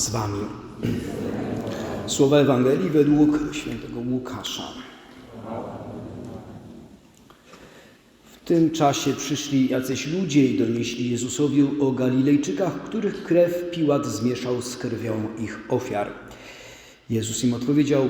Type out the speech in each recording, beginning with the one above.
z wami. Słowa Ewangelii według świętego Łukasza. W tym czasie przyszli jacyś ludzie i donieśli Jezusowi o Galilejczykach, których krew Piłat zmieszał z krwią ich ofiar. Jezus im odpowiedział: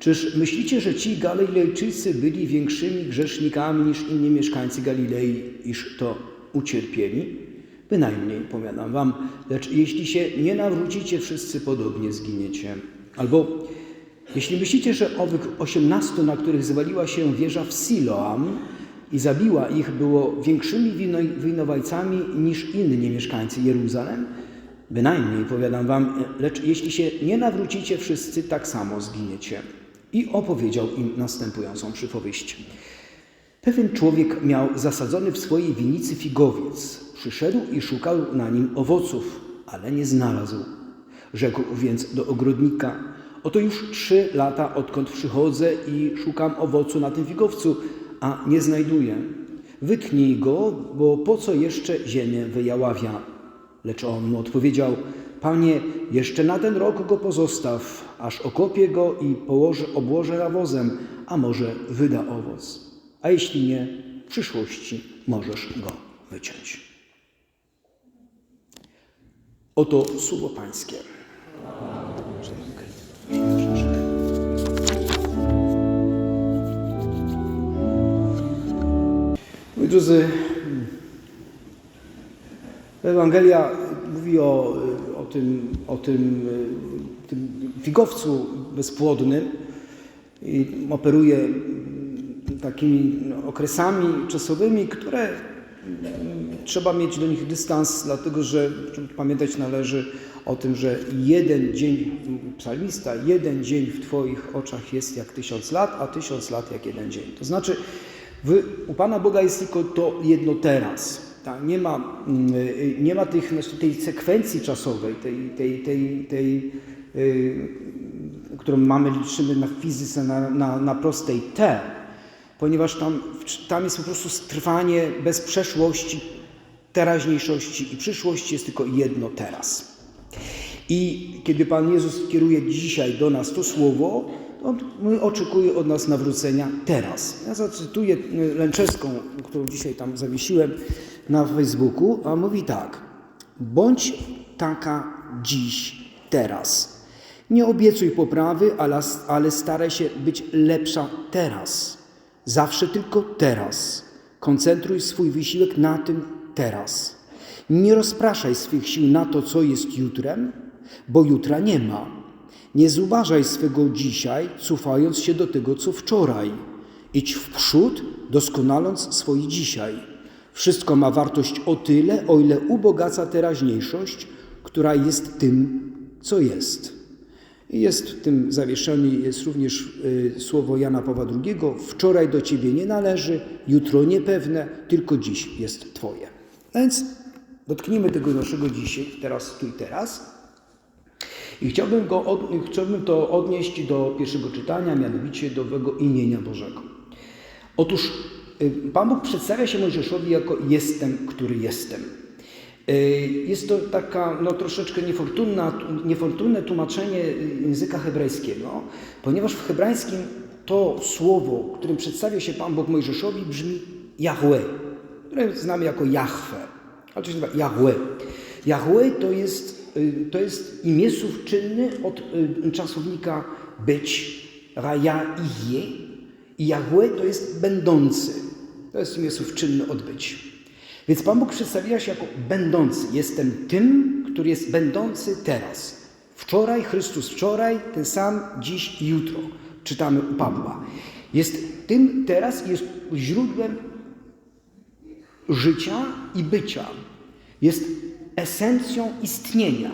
Czyż myślicie, że ci Galilejczycy byli większymi grzesznikami niż inni mieszkańcy Galilei, iż to ucierpieli? Bynajmniej, powiadam wam, lecz jeśli się nie nawrócicie, wszyscy podobnie zginiecie. Albo jeśli myślicie, że owych osiemnastu, na których zwaliła się wieża w Siloam i zabiła ich, było większymi wino- winowajcami niż inni mieszkańcy Jeruzalem? Bynajmniej, powiadam wam, lecz jeśli się nie nawrócicie, wszyscy tak samo zginiecie. I opowiedział im następującą przypowieść. Pewien człowiek miał zasadzony w swojej winicy figowiec. Przyszedł i szukał na nim owoców, ale nie znalazł. Rzekł więc do ogrodnika: Oto już trzy lata, odkąd przychodzę i szukam owocu na tym figowcu, a nie znajduję. Wytnij go, bo po co jeszcze ziemię wyjaławia? Lecz on mu odpowiedział: Panie, jeszcze na ten rok go pozostaw, aż okopię go i położę, obłożę nawozem, a może wyda owoc. A jeśli nie, w przyszłości możesz go wyciąć. Oto słowo Pańskie. Moi drodzy, Ewangelia mówi o, o, tym, o tym, tym figowcu bezpłodnym i operuje takimi no, okresami czasowymi, które trzeba mieć do nich dystans, dlatego że pamiętać należy o tym, że jeden dzień, psalmista, jeden dzień w Twoich oczach jest jak tysiąc lat, a tysiąc lat jak jeden dzień. To znaczy, w, u Pana Boga jest tylko to jedno teraz. Tak? Nie, ma, nie ma tych, znaczy tej sekwencji czasowej, tej, tej, tej, tej yy, którą mamy, liczymy na fizyce, na, na, na prostej T, ponieważ tam, tam jest po prostu trwanie bez przeszłości, teraźniejszości i przyszłości, jest tylko jedno teraz. I kiedy Pan Jezus kieruje dzisiaj do nas to słowo, on oczekuje od nas nawrócenia teraz. Ja zacytuję Lęczewską, którą dzisiaj tam zawiesiłem na Facebooku, a mówi tak. Bądź taka dziś, teraz. Nie obiecuj poprawy, ale, staraj się być lepsza teraz. Zawsze tylko teraz. Koncentruj swój wysiłek na tym teraz. Nie rozpraszaj swych sił na to, co jest jutrem, bo jutra nie ma. Nie zubażaj swego dzisiaj, cofając się do tego, co wczoraj. Idź w przód, doskonaląc swoje dzisiaj. Wszystko ma wartość o tyle, o ile ubogaca teraźniejszość, która jest tym, co jest. Jest w tym zawieszeniu jest również y, słowo Jana Pawła II. Wczoraj do Ciebie nie należy, jutro niepewne, tylko dziś jest Twoje. A więc dotknijmy tego naszego dzisiaj, teraz, tu i teraz. I chciałbym, go chciałbym to odnieść do pierwszego czytania, mianowicie do owego imienia Bożego. Otóż y, Pan Bóg przedstawia się Mojżeszowi jako jestem, który jestem. Y, Jest to taka no, troszeczkę niefortunna, niefortunne tłumaczenie języka hebrajskiego, ponieważ w hebrajskim to słowo, którym przedstawia się Pan Bóg Mojżeszowi, brzmi Yahweh, które znamy jako Jahwe, ale to się nazywa Yahweh. Yahweh to jest, y, to jest imię czynny od y, czasownika być, raja i je, i Yahweh to jest będący. To jest imię czynny od być. Więc Pan Bóg przedstawia się jako będący. Jestem tym, który jest będący teraz. Wczoraj, Chrystus wczoraj, ten sam dziś i jutro. Czytamy u Pawła. Jest tym teraz, jest źródłem życia i bycia. Jest esencją istnienia.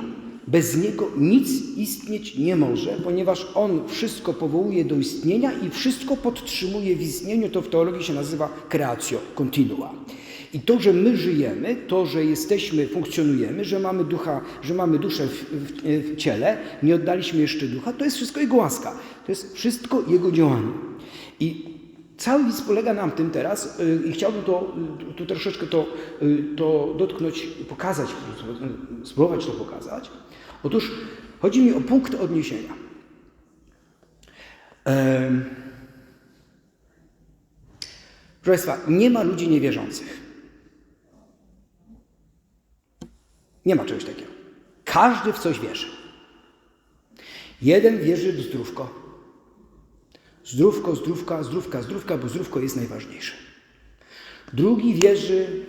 Bez Niego nic istnieć nie może, ponieważ On wszystko powołuje do istnienia i wszystko podtrzymuje w istnieniu. To w teologii się nazywa creatio continua. I to, że my żyjemy, to, że jesteśmy, funkcjonujemy, że mamy ducha, że mamy duszę w, w, w, ciele, nie oddaliśmy jeszcze ducha, to jest wszystko Jego łaska. To jest wszystko Jego działanie. I cały widz polega na tym teraz y, i chciałbym to, y, tu troszeczkę to, y, to dotknąć, pokazać, spróbować to pokazać. Otóż chodzi mi o punkt odniesienia. Proszę Państwa, nie ma ludzi niewierzących. Nie ma czegoś takiego. Każdy w coś wierzy. Jeden wierzy w zdrówko. Zdrówko, zdrówka, zdrówka, zdrówka, bo zdrówko jest najważniejsze. Drugi wierzy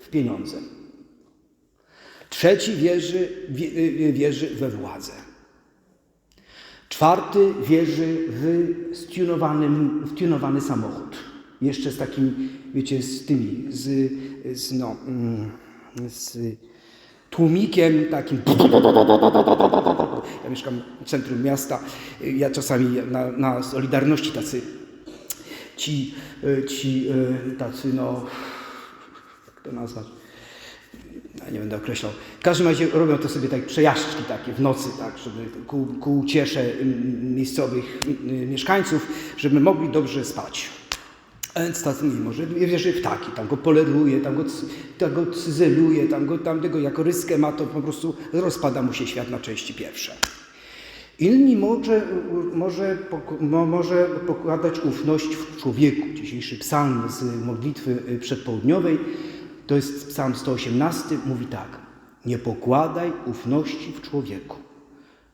w pieniądze. Trzeci wierzy, wie, y, wierzy we władzę. Czwarty wierzy w stunowany, samochód. Jeszcze z takim, wiecie, z tymi, z, z no, mm, z tłumikiem takim. Ja mieszkam w centrum miasta. Ja czasami na, na Solidarności tacy ci, ci e, tacy, no, jak to nazwać? Ja nie będę określał. W każdym razie robią to sobie tak przejażdżki takie w nocy, tak, żeby ku, ku miejscowych mieszkańców, żeby mogli dobrze spać. Tacy nie może wierzy w taki, tam go poleruje, tam go, tam go cyzeluje, tam go tamtego jako ryskę ma, to po prostu rozpada mu się świat na części pierwsze. Inni może, może, może pokładać ufność w człowieku. Dzisiejszy psalm z modlitwy y, przedpołudniowej, to jest psalm 118, mówi tak. Nie pokładaj ufności w człowieku.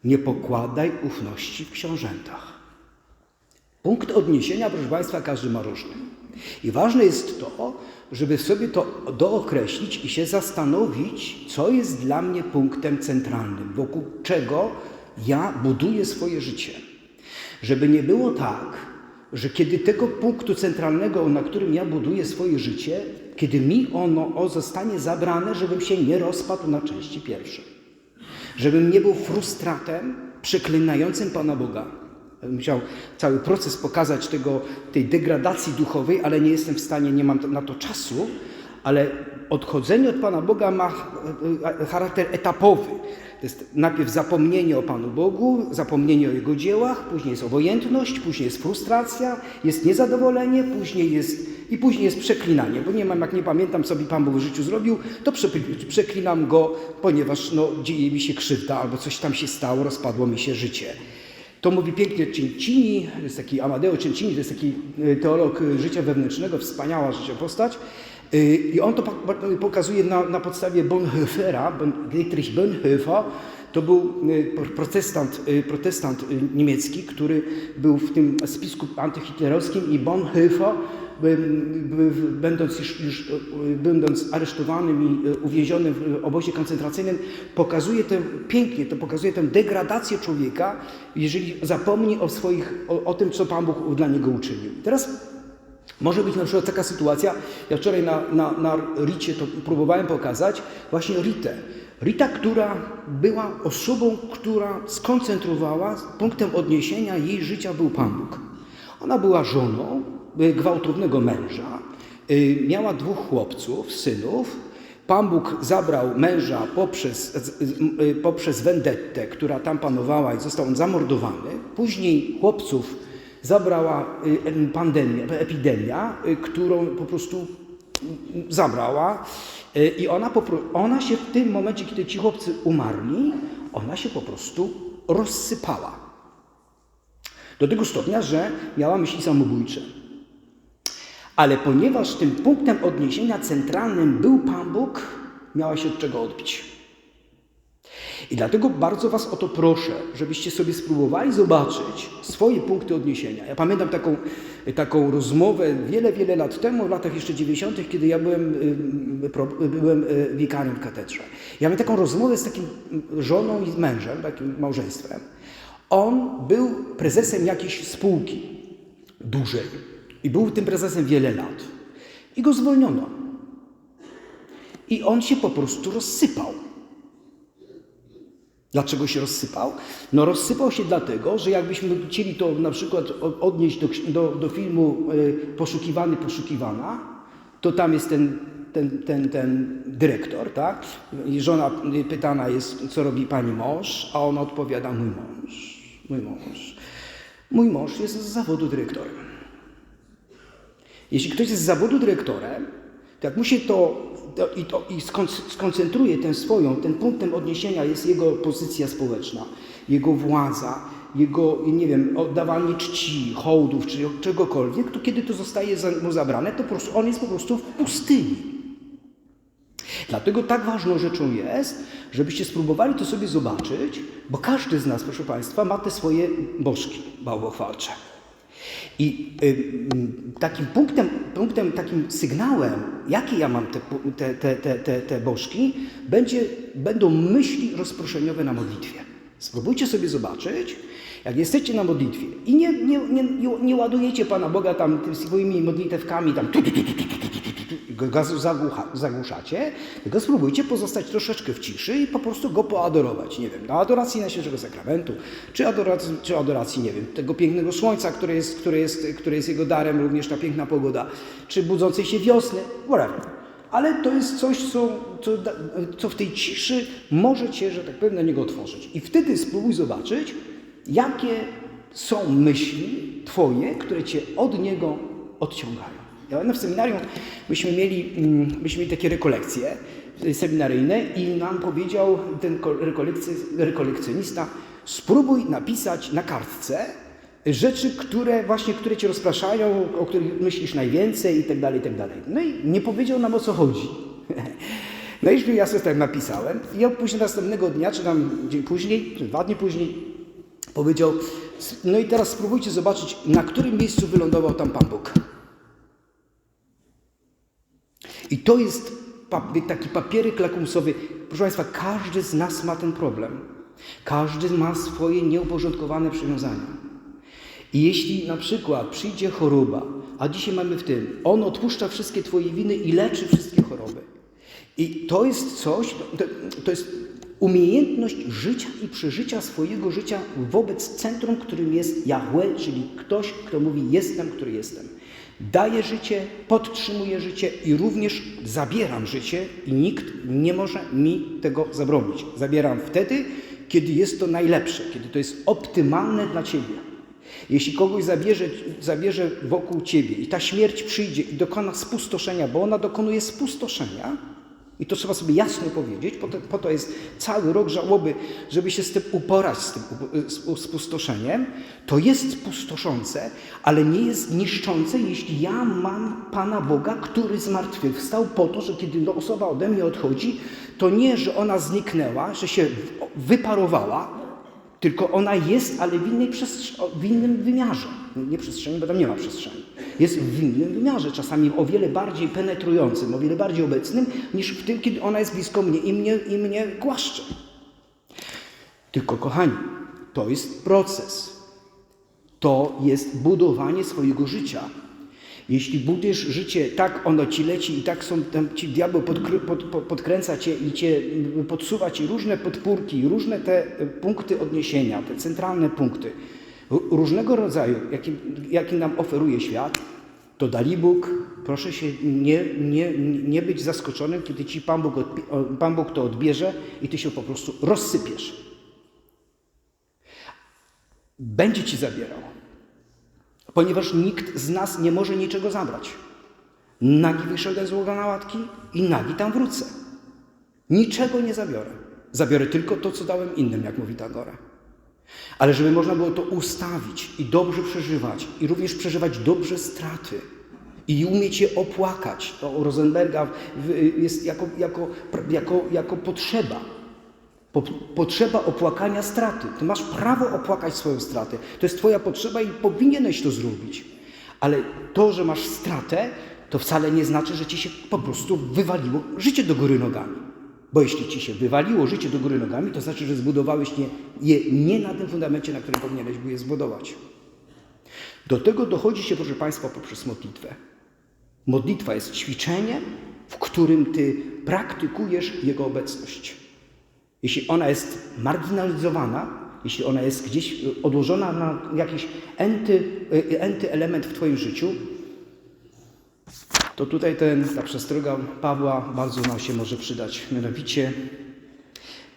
Nie pokładaj ufności w książętach. Punkt odniesienia, proszę Państwa, każdy ma różny. I ważne jest to, żeby sobie to dookreślić i się zastanowić, co jest dla mnie punktem centralnym, wokół czego ja buduję swoje życie. Żeby nie było tak, że kiedy tego punktu centralnego, na którym ja buduję swoje życie, kiedy mi ono o, zostanie zabrane, żebym się nie rozpadł na części pierwsze. Żebym nie był frustratem przeklinającym Pana Boga. Musiał cały proces pokazać tego, tej degradacji duchowej, ale nie jestem w stanie, nie mam na to czasu, ale odchodzenie od Pana Boga ma e, charakter etapowy. To jest najpierw zapomnienie o Panu Bogu, zapomnienie o Jego dziełach, później jest obojętność, później jest frustracja, jest niezadowolenie, później jest i później jest przeklinanie, bo nie mam, jak nie pamiętam, co mi Pan Bóg w życiu zrobił, to prze- przeklinam Go, ponieważ no, dzieje mi się krzywda albo coś tam się stało, rozpadło mi się życie. To mówi pięknie Cincini, to jest taki Amadeo Cincini, to jest taki y, teolog y, życia wewnętrznego, wspaniała życia postać. Y, I on to po- po- pokazuje na, na podstawie Bonhoeffera, Bon- Dietrich Bonhoeffer, to był y, protestant, y, protestant y, niemiecki, który był w tym spisku antyhitlerowskim i Bonhoeffer, będąc już, już będąc aresztowanym i uwięzionym w obozie koncentracyjnym, pokazuje tę, pięknie to pokazuje tę degradację człowieka, jeżeli zapomni o swoich, o, o tym, co Pan Bóg dla niego uczynił. Teraz może być na przykład taka sytuacja, ja wczoraj na, na, na Ricie to próbowałem pokazać, właśnie Ritę. Rita, która była osobą, która skoncentrowała, punktem odniesienia jej życia był Pan Bóg. Ona była żoną y, gwałtownego męża, y, miała dwóch chłopców, synów. Pan Bóg zabrał męża poprzez, y, poprzez vendettę, która tam panowała i został on zamordowany. Później chłopców zabrała em, pandemia, epidemia, którą po prostu zabrała i ona, ona się w tym momencie, kiedy ci chłopcy umarli, ona się po prostu rozsypała. Do tego stopnia, że miała myśli samobójcze. Ale ponieważ tym punktem odniesienia centralnym był Pan Bóg, miała się od czego odbić. I dlatego bardzo Was o to proszę, żebyście sobie spróbowali zobaczyć swoje punkty odniesienia. Ja pamiętam taką, taką rozmowę wiele, wiele lat temu, w latach jeszcze 90., kiedy ja byłem, byłem y, wikarym w katedrze. Ja miałem taką rozmowę z takim żoną i mężem, takim małżeństwem. On był prezesem jakiejś spółki dużej i był tym prezesem wiele lat. I go zwolniono. I on się po prostu rozsypał. Dlaczego się rozsypał? No rozsypał się dlatego, że jakbyśmy chcieli to na przykład odnieść do, do, do filmu y, Poszukiwany, Poszukiwana, to tam jest ten, ten, ten, ten dyrektor, tak? I żona pytana jest, co robi pani mąż, a on odpowiada, mój mąż, mój mąż. Mój mąż jest z zawodu dyrektorem. Jeśli ktoś jest z zawodu dyrektorem, to jak mu się to, to i, to, i skonc- skoncentruje ten swoją, ten punktem odniesienia jest jego pozycja społeczna, jego władza, jego, nie wiem, oddawanie czci, hołdów czy czegokolwiek, to kiedy to zostaje mu zabrane, to po prostu on jest po prostu w pustyni. Dlatego tak ważną rzeczą jest, żebyście spróbowali to sobie zobaczyć, bo każdy z nas, proszę Państwa, ma te swoje bożki bałwochwalcze. I y, mm, takim punktem, punktem, takim sygnałem, jakie ja mam te, te, te, te, te, bożki, będzie, będą myśli rozproszeniowe na modlitwie. Spróbujcie sobie zobaczyć, jak jesteście na modlitwie i nie, nie, nie, nie- ładujecie Pana Boga tam swoimi modlitewkami, tam tu, tu, tu, tu, tu, gazu zagłuszacie, tylko spróbujcie pozostać troszeczkę w ciszy i po prostu go poadorować. Nie wiem, na adoracji Najświętszego Sakramentu, czy adoracji, czy adoracji, nie wiem, tego pięknego słońca, które jest, które, jest, które jest jego darem, również ta piękna pogoda, czy budzącej się wiosny, whatever. Ale to jest coś, co, co, co w tej ciszy może cię, że tak powiem, na niego otworzyć. I wtedy spróbuj zobaczyć, jakie są myśli Twoje, które Cię od Niego odciągają. Ja pamiętam w seminarium myśmy mieli, mm, myśmy mieli takie rekolekcje seminaryjne i nam powiedział ten ko- rekolekcj, rekolekcjonista, spróbuj napisać na kartce rzeczy, które właśnie, które Cię rozpraszają, o których myślisz najwięcej i tak dalej, i tak dalej. No i nie powiedział nam o co chodzi. No i ja sobie tak napisałem i ja później następnego dnia, czy tam dzień później, czy dwa dni później, powiedział, no i teraz spróbujcie zobaczyć, na którym miejscu wylądował tam Pan Bóg. I to jest taki papierek lakumsowy. Proszę Państwa, każdy z nas ma ten problem. Każdy ma swoje nieuporządkowane przywiązania. I jeśli na przykład przyjdzie choroba, a dzisiaj mamy w tym, On odpuszcza wszystkie Twoje winy i leczy wszystkie choroby. I to jest coś, to, jest umiejętność życia i przeżycia swojego życia wobec centrum, którym jest Yahweh, czyli ktoś, kto mówi jestem, który jestem. Daję życie, podtrzymuję życie i również zabieram życie i nikt nie może mi tego zabronić. Zabieram wtedy, kiedy jest to najlepsze, kiedy to jest optymalne dla Ciebie. Jeśli kogoś zabierze, zabierze wokół ciebie i ta śmierć przyjdzie i dokona spustoszenia, bo ona dokonuje spustoszenia, i to trzeba sobie jasno powiedzieć, po to, po to jest cały rok żałoby, żeby się z tym uporać, z tym spustoszeniem, to jest pustoszące, ale nie jest niszczące, jeśli ja mam Pana Boga, który zmartwychwstał po to, że kiedy osoba ode mnie odchodzi, to nie, że ona zniknęła, że się wyparowała, tylko ona jest, ale w, innej w innym wymiarze. Nie przestrzeni, bo tam nie ma przestrzeni. Jest w innym wymiarze, czasami o wiele bardziej penetrującym, o wiele bardziej obecnym, niż w tym, kiedy ona jest blisko mnie i mnie, i mnie głaszcze. Tylko, kochani, to jest proces. To jest budowanie swojego życia. Jeśli budujesz życie tak, ono ci leci i tak są tam ci diabeł podkry, pod, pod, podkręca cię i cię podsuwa ci różne podpórki, różne te y, punkty odniesienia, te centralne punkty, różnego rodzaju, jakie, jakie nam oferuje świat, to dali Bóg, proszę się nie, nie, nie być zaskoczonym, kiedy ci Pan Bóg, Pan Bóg to odbierze i ty się po prostu rozsypiesz. Będzie ci zabierał ponieważ nikt z nas nie może niczego zabrać. Nagi wyszedłem z łoga na łatki i nagi tam wrócę. Niczego nie zabiorę. Zabiorę tylko to, co dałem innym, jak mówi Tagora. Ale żeby można było to ustawić i dobrze przeżywać, i również przeżywać dobrze straty, i umieć je opłakać, to u Rosenberga jest jako, jako, jako, jako potrzeba. Po, potrzeba opłakania straty. Ty masz prawo opłakać swoją stratę. To jest Twoja potrzeba i powinieneś to zrobić. Ale to, że masz stratę, to wcale nie znaczy, że Ci się po prostu wywaliło życie do góry nogami. Bo jeśli Ci się wywaliło życie do góry nogami, to znaczy, że zbudowałeś je nie na tym fundamencie, na którym powinieneś je zbudować. Do tego dochodzi się, proszę Państwa, poprzez modlitwę. Modlitwa jest ćwiczeniem, w którym Ty praktykujesz Jego obecność. Jeśli ona jest marginalizowana, jeśli ona jest gdzieś odłożona na jakiś enty, y, enty element w Twoim życiu, to tutaj ten, ta przestroga Pawła bardzo nam się może przydać. Mianowicie,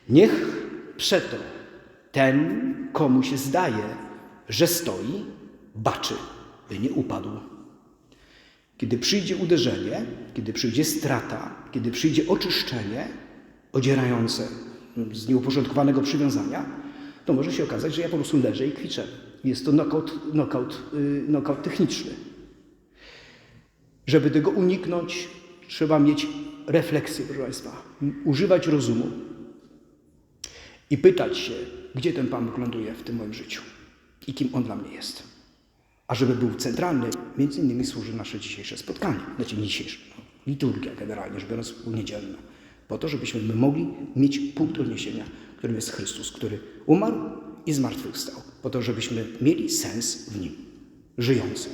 niech przeto ten, komu się zdaje, że stoi, baczy, by nie upadł. Kiedy przyjdzie uderzenie, kiedy przyjdzie strata, kiedy przyjdzie oczyszczenie odzierające z nieuporządkowanego przywiązania, to może się okazać, że ja po prostu leżę i kwiczę. Jest to knockout, knockout, knockout techniczny. Żeby tego uniknąć, trzeba mieć refleksję, proszę Państwa, używać rozumu i pytać się, gdzie ten Pan ląduje w tym moim życiu i kim On dla mnie jest. A żeby był centralny, między innymi służy nasze dzisiejsze spotkanie, znaczy dzisiejsze, no, liturgia generalnie rzecz biorąc niedzielna, po to, żebyśmy my mogli mieć punkt odniesienia, którym jest Chrystus, który umarł i zmartwychwstał, po to, żebyśmy mieli sens w Nim, żyjący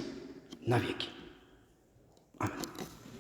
na wieki. Amen.